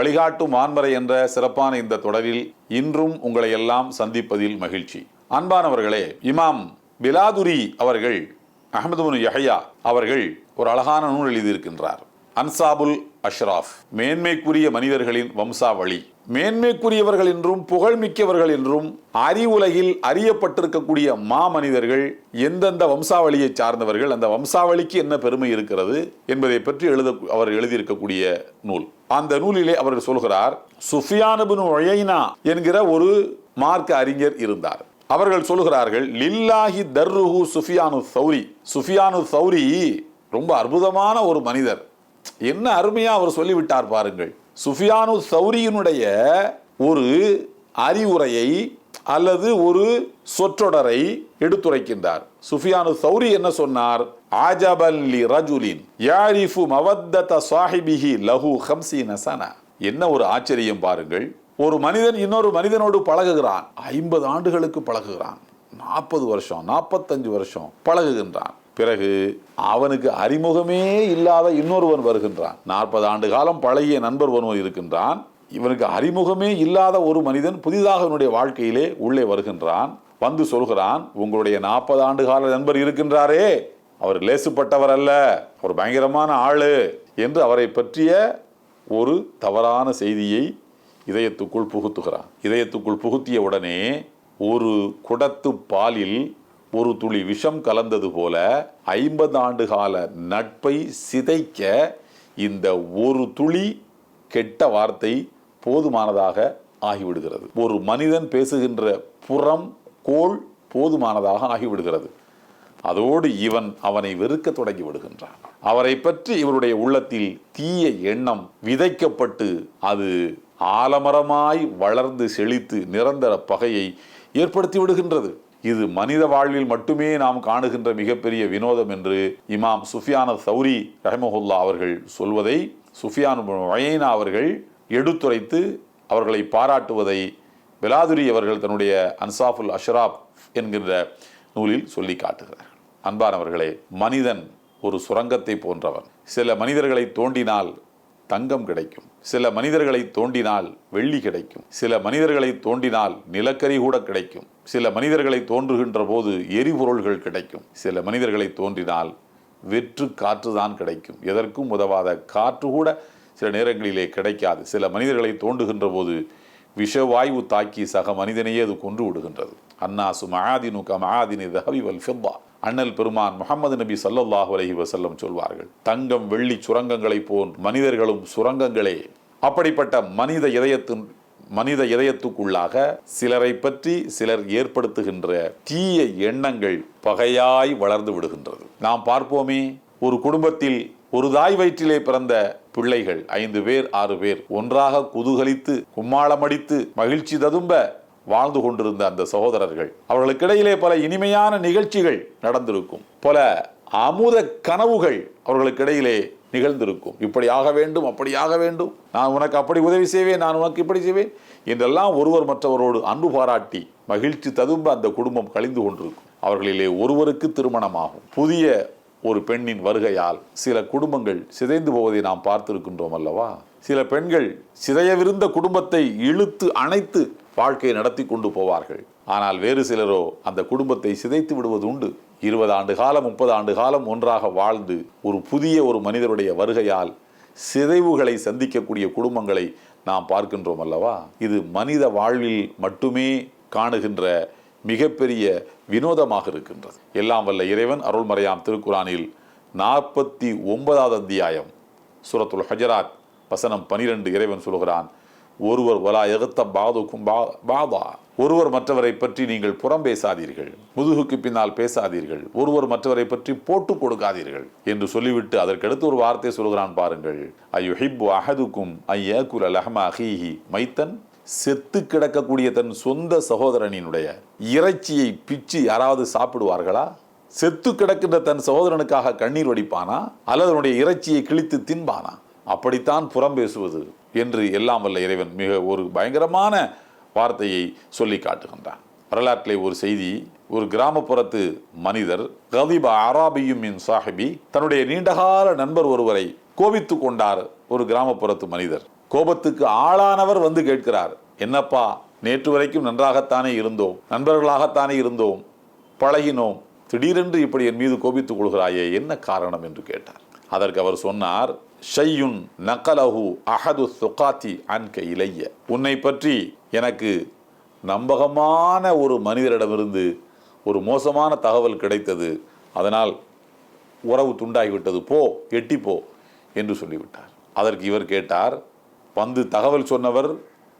வழிகாட்டும் மான்மறை என்ற சிறப்பான இந்த தொடரில் இன்றும் உங்களை எல்லாம் சந்திப்பதில் மகிழ்ச்சி. அன்பானவர்களே இமாம் பிலாதுரி அவர்கள் அகமதுபுன் யஹையா அவர்கள் ஒரு அழகான நூல் எழுதியிருக்கின்றார். அன்சாபுல் அஷ்ராஃப் மேன்மைக்குரிய மனிதர்களின் வம்சாவளி. மேன்மைக்குரியவர்கள் என்றும் புகழ்மிக்கவர்கள் என்றும் அறிவுலகில் அறியப்பட்டிருக்கக்கூடிய மாமனிதர்கள் எந்தெந்த வம்சாவளியை சார்ந்தவர்கள் அந்த வம்சாவளிக்கு என்ன பெருமை இருக்கிறது என்பதை பற்றி எழுத அவர் எழுதியிருக்கக்கூடிய நூல். அந்த நூலிலே அவர் சொல்கிறார் சுஃபியானபின் ஒழைனா என்கிற ஒரு மார்க்க அறிஞர் இருந்தார். அவர்கள் சொல்கிறார்கள் லில்லாஹி தர்ருஹு சுஃபியானு சௌரி. சுஃபியானு சௌரி ரொம்ப அற்புதமான ஒரு மனிதர். என்ன அருமையா அவர் சொல்லிவிட்டார் பாருங்கள். சுஃபியானு சௌரியினுடைய ஒரு அறிவுரையை அல்லது ஒரு சொற்றொடரை எடுத்துரைக்கின்றார். சுஃபியானு சௌரி என்ன சொன்னார்? ஆஜபன் லி ரஜுலின் யாரிஃபு மவத்தத சாஹிபிஹி லஹு ஹம்சி நசனா என்ன ஒரு ஆச்சரியம் பாருங்கள். ஒரு மனிதன் இன்னொரு மனிதனோடு பழகுகிறான். ஐம்பது ஆண்டுகளுக்கு பழகுகிறான். நாற்பது வருஷம் நாற்பத்தஞ்சு வருஷம் பழகுகின்றான். பிறகு அவனுக்கு அறிமுகமே இல்லாத இன்னொருவன் வருகின்றான். நாற்பது ஆண்டு காலம் பழகிய நண்பர் ஒருவன் இருக்கின்றான். இவனுக்கு அறிமுகமே இல்லாத ஒரு மனிதன் புதிதாக அவனுடைய வாழ்க்கையிலே உள்ளே வருகின்றான். வந்து சொல்கிறான் உங்களுடைய நாற்பது ஆண்டு கால நண்பர் இருக்கின்றாரே. அவர் லேசுப்பட்டவர் அல்ல ஒரு பயங்கரமான ஆளு. என்று அவரை பற்றிய ஒரு தவறான செய்தியை இதயத்துக்குள் புகுத்துகிறான். இதயத்துக்குள் புகுத்திய உடனே ஒரு குடத்து பாலில் ஒரு துளி விஷம் கலந்தது போல ஐம்பது ஆண்டு கால நட்பை சிதைக்க இந்த ஒரு துளி கெட்ட வார்த்தை போதுமானதாக ஆகிவிடுகிறது. ஒரு மனிதன் பேசுகின்ற புறம் கோள் போதுமானதாக ஆகிவிடுகிறது. அதோடு இவன் அவனை வெறுக்க தொடங்கி விடுகின்றான். அவரை பற்றி இவருடைய உள்ளத்தில் தீய எண்ணம் விதைக்கப்பட்டு அது ஆலமரமாய் வளர்ந்து செழித்து நிரந்தர பகையை ஏற்படுத்தி விடுகின்றது. இது மனித வாழ்வில் மட்டுமே நாம் காணுகின்ற மிகப்பெரிய வினோதம் என்று இமாம் சுஃபியான சௌரி ரஹமஹுல்லா அவர்கள் சொல்வதை சுஃபியான் வயனா அவர்கள் எடுத்துரைத்து அவர்களை பாராட்டுவதை பெலாதுரி அவர்கள் தன்னுடைய அன்சாஃபுல் அஷ்ராப் என்கின்ற நூலில் சொல்லி காட்டுகிறார்கள். அன்பானவர்களே மனிதன் ஒரு சுரங்கத்தை போன்றவன். சில மனிதர்களை தோண்டினால் தங்கம் கிடைக்கும். சில மனிதர்களை தோண்டினால் வெள்ளி கிடைக்கும். சில மனிதர்களை தோண்டினால் நிலக்கரி கூட கிடைக்கும். சில மனிதர்களை தோன்றுகின்ற போது எரிபொருள்கள் கிடைக்கும். சில மனிதர்களை தோன்றினால் வெற்று காற்று தான் கிடைக்கும். எதற்கும் உதவாத காற்று கூட சில நேரங்களிலே கிடைக்காது. சில மனிதர்களை தோண்டுகின்ற போது விஷவாயு தாக்கி சக மனிதனையே அது கொன்று விடுகின்றது. அன்னாசு மகாதினு கமாதினி மகாதினி தஹவி வல் ஃபித்தா. அண்ணல் பெருமான் முகமது நபி சல்லல்லாஹு அலஹி வசல்லம் சொல்வார்கள் தங்கம் வெள்ளி சுரங்கங்களைப் போல் மனிதர்களும் சுரங்கங்களே. அப்படிப்பட்ட மனித இதயத்தின் மனித இதயத்துக்குள்ளாக சிலரை பற்றி சிலர் ஏற்படுத்துகின்ற தீய எண்ணங்கள் பகையாய் வளர்ந்து விடுகின்றது. நாம் பார்ப்போமே ஒரு குடும்பத்தில் ஒரு தாய் வயிற்றிலே பிறந்த பிள்ளைகள் ஐந்து பேர் ஆறு பேர் ஒன்றாக குதூகலித்து கும்மாளமடித்து மகிழ்ச்சி ததும்ப வாழ்ந்து கொண்டிருந்த அந்த சகோதரர்கள். அவர்களுக்கிடையிலே பல இனிமையான நிகழ்ச்சிகள் நடந்திருக்கும். பல அமுத கனவுகள் அவர்களுக்கிடையிலே நிகழ்ந்திருக்கும். இப்படி ஆக வேண்டும் அப்படி ஆக வேண்டும். நான் உனக்கு அப்படி உதவி செய்வேன் நான் உனக்கு இப்படி செய்வேன். என்றெல்லாம் ஒருவர் மற்றவரோடு அன்பு பாராட்டி மகிழ்ச்சி ததும்ப அந்த குடும்பம் கழிந்து கொண்டிருக்கும். அவர்களிலே ஒருவருக்கு திருமணமாகும். புதிய ஒரு பெண்ணின் வருகையால் சில குடும்பங்கள் சிதைந்து போவதை நாம் பார்த்திருக்கின்றோம் அல்லவா? சில பெண்கள் சிதையவிருந்த குடும்பத்தை இழுத்து அணைத்து வாழ்க்கையை நடத்தி கொண்டு போவார்கள். ஆனால் வேறு சிலரோ அந்த குடும்பத்தை சிதைத்து விடுவது உண்டு இருபது ஆண்டு காலம் முப்பது ஆண்டு காலம் ஒன்றாக வாழ்ந்து ஒரு புதிய ஒரு மனிதருடைய வருகையால் சிதைவுகளை சந்திக்கக்கூடிய குடும்பங்களை நாம் பார்க்கின்றோம் அல்லவா? இது மனித வாழ்வில் மட்டுமே காணுகின்ற மிகப்பெரிய வினோதமாக இருக்கின்றது. எல்லாம் வல்ல இறைவன் அருள்மறையாம் திருக்குறானில் நாற்பத்தி ஒன்பதாவது அத்தியாயம் சுரத்துல் ஹஜராத் வசனம் பனிரெண்டு இறைவன் சொல்கிறான் ஒருவர் வலா எகத்த பாதுக்கும் பா- பாதா. ஒருவர் மற்றவரை பற்றி நீங்கள் புறம் பேசாதீர்கள் முதுகுக்கு பின்னால் பேசாதீர்கள். ஒருவர் மற்றவரை பற்றி போட்டு கொடுக்காதீர்கள் என்று சொல்லிவிட்டு அதற்கடுத்து ஒரு வார்த்தை சொல்கிறான் பாருங்கள். ஐயோ ஐயுஹிப்பு அஹதுக்கும் ஐயகுல் லஹம அஹீஹி மைத்தன் செத்து கிடக்கக்கூடிய தன் சொந்த சகோதரனினுடைய இறைச்சியை பிச்சு யாராவது சாப்பிடுவார்களா? செத்து கிடக்கின்ற தன் சகோதரனுக்காக கண்ணீர் வடிப்பானா? அல்லது அவனுடைய இறைச்சியை கிழித்து தின்பானா? அப்படித்தான் புறம் பேசுவது. என்று எல்லாம் வல்ல இறைவன் மிக ஒரு பயங்கரமான வார்த்தையை சொல்லி காட்டுகின்றான். வரலாற்றிலே ஒரு செய்தி ஒரு கிராமப்புறத்து மனிதர் கதிப அராபியும் மின் சாஹிபி தன்னுடைய நீண்டகால நண்பர் ஒருவரை கோபித்து கொண்டார் ஒரு கிராமப்புறத்து மனிதர். கோபத்துக்கு ஆளானவர் வந்து கேட்கிறார் என்னப்பா நேற்று வரைக்கும் நன்றாகத்தானே இருந்தோம் நண்பர்களாகத்தானே இருந்தோம் பழகினோம் திடீரென்று இப்படி என் மீது கோபித்துக் கொள்கிறாயே என்ன காரணம்? என்று கேட்டார். அதற்கு அவர் சொன்னார் ஷையுன் நகலஹு அஹது சுகாத்தி அன்க இலைய. உன்னை பற்றி எனக்கு நம்பகமான ஒரு மனிதரிடமிருந்து ஒரு மோசமான தகவல் கிடைத்தது. அதனால் உறவு துண்டாகிவிட்டது. போ எட்டி போ என்று சொல்லிவிட்டார். அதற்கு இவர் கேட்டார் வந்து தகவல் சொன்னவர்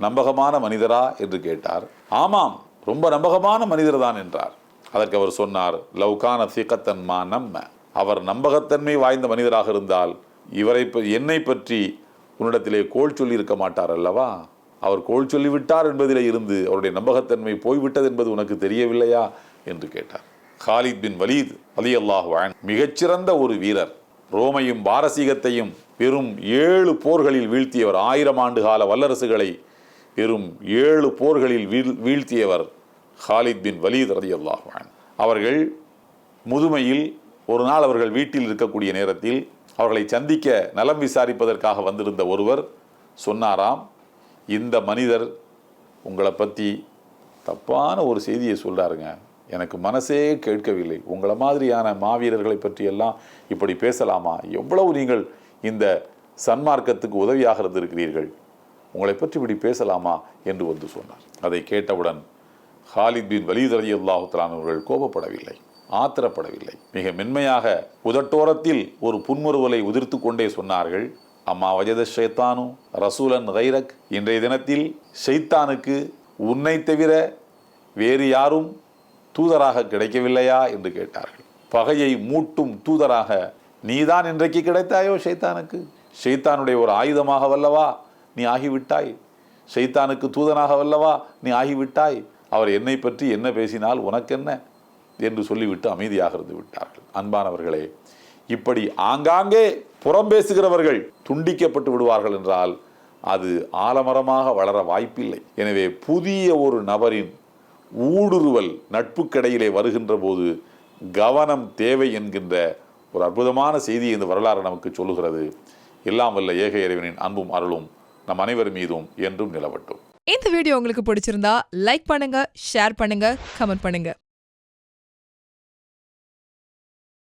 நம்பகமான மனிதரா? என்று கேட்டார். ஆமாம் ரொம்ப நம்பகமான மனிதர் தான் என்றார். அதற்கு அவர் சொன்னார் லவ்கான சீக்கத்தன் மா நம்ம. அவர் நம்பகத்தன்மை வாய்ந்த மனிதராக இருந்தால் இவரை ப- என்னை பற்றி உன்னிடத்திலே கோள் சொல்லி இருக்க மாட்டார் அல்லவா? அவர் கோள் சொல்லிவிட்டார் என்பதிலே இருந்து அவருடைய நம்பகத்தன்மை போய்விட்டது என்பது உனக்கு தெரியவில்லையா? என்று கேட்டார். ஹாலித் பின் வலீத் அலி அல்லாஹ் மிகச்சிறந்த ஒரு வீரர். ரோமையும் பாரசீகத்தையும் வெறும் ஏழு போர்களில் வீழ்த்தியவர். ஆயிரம் ஆண்டு கால வல்லரசுகளை வெறும் ஏழு போர்களில் வீழ் வீழ்த்தியவர் ஹாலித் பின் வலீத் ரதி அல்லாஹ் அவர்கள் முதுமையில் ஒரு நாள் அவர்கள் வீட்டில் இருக்கக்கூடிய நேரத்தில் அவர்களை சந்திக்க நலம் விசாரிப்பதற்காக வந்திருந்த ஒருவர் சொன்னாராம் இந்த மனிதர் உங்களை பற்றி தப்பான ஒரு செய்தியை சொல்கிறாருங்க எனக்கு மனசே கேட்கவில்லை. உங்களை மாதிரியான மாவீரர்களை பற்றியெல்லாம் இப்படி பேசலாமா? எவ்வளவு நீங்கள் இந்த சன்மார்க்கத்துக்கு உதவியாக இருந்திருக்கிறீர்கள்? உங்களை பற்றி இப்படி பேசலாமா? என்று வந்து சொன்னார். அதை கேட்டவுடன் ஹாலித் பின் வலீத் அலி அவர்கள் கோபப்படவில்லை. ஆத்திரப்படவில்லை. மிக மென்மையாக உதட்டோரத்தில் ஒரு புன்முறுவலை உதிர்த்து கொண்டே சொன்னார்கள் அம்மா வஜத ஷைத்தானு ரசூலன் கைரக் இன்றைய தினத்தில் ஷைத்தானுக்கு உன்னை தவிர வேறு யாரும் தூதராக கிடைக்கவில்லையா? என்று கேட்டார்கள். பகையை மூட்டும் தூதராக நீதான் இன்றைக்கு கிடைத்தாயோ ஷைத்தானுக்கு? ஷைத்தானுடைய ஒரு ஆயுதமாக வல்லவா? நீ ஆகிவிட்டாய். ஷைத்தானுக்கு தூதனாக வல்லவா? நீ ஆகிவிட்டாய். அவர் என்னை பற்றி என்ன பேசினால் உனக்கென்ன? என்று சொல்லிவிட்டு அமைதியாக இருந்து விட்டார்கள். அன்பானவர்களே இப்படி ஆங்காங்கே புறம் பேசுகிறவர்கள் துண்டிக்கப்பட்டு விடுவார்கள் என்றால் அது ஆலமரமாக வளர வாய்ப்பில்லை. எனவே புதிய ஒரு நபரின் ஊடுருவல் நட்புக்கடையிலே வருகின்ற போது கவனம் தேவை என்கின்ற ஒரு அற்புதமான செய்தி இந்த வரலாறு நமக்கு சொல்லுகிறது. எல்லாம் வல்ல ஏக இறைவனின் அன்பும் அருளும் நம் அனைவர் மீதும் என்றும் நிலவட்டும். இந்த வீடியோ உங்களுக்கு பிடிச்சிருந்தா லைக் பண்ணுங்க ஷேர் பண்ணுங்க கமெண்ட் பண்ணுங்க.